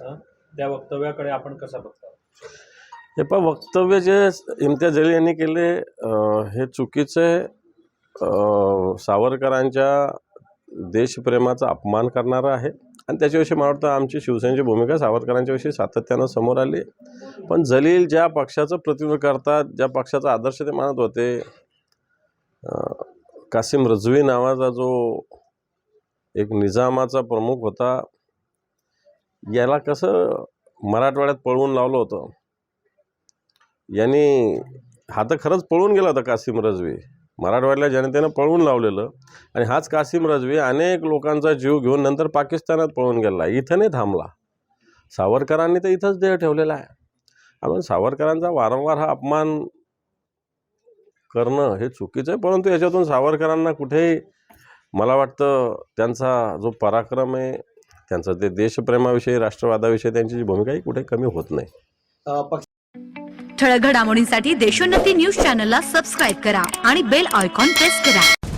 त्या वक्तव्याकडे आपण कसं बघता? हे पण वक्तव्य जे इम्तियाज जलील यांनी केले हे चुकीचे सावरकरांच्या देशप्रेमाचा अपमान करणारं आहे. आणि त्याच्याविषयी मला वाटतं आमची शिवसेनेची भूमिका सावरकरांच्या विषयी सातत्यानं समोर आली. पण जलील ज्या पक्षाचं प्रतिनिधित्व करतात ज्या पक्षाचा आदर्श ते मानत होते कासिम रजवी नावाचा जो एक निजामाचा प्रमुख होता याला कसं मराठवाड्यात पळवून लावलं होतं. यांनी हा तर खरंच पळून गेला होता कासिम रजवी. मराठवाड्याला जनतेनं पळवून लावलेलं. आणि हाच कासिम रजवी अनेक लोकांचा जीव घेऊन नंतर पाकिस्तानात पळून गेला. इथं नाही थांबला. सावरकरांनी तर इथंच देह ठेवलेला आहे. आपण सावरकरांचा वारंवार हा अपमान करणं हे चुकीचं आहे परंतु याच्यातून सावरकरांना कुठेही मला वाटतं त्यांचा जो पराक्रम आहे त्यांचं ते देशप्रेमाविषयी राष्ट्रवादाविषयी त्यांची जी भूमिका आहे कुठे कमी होत नाही. ठळक घडामोडींसाठी देशोन्नती न्यूज चॅनलला सबस्क्राईब करा आणि बेल आयकॉन प्रेस करा.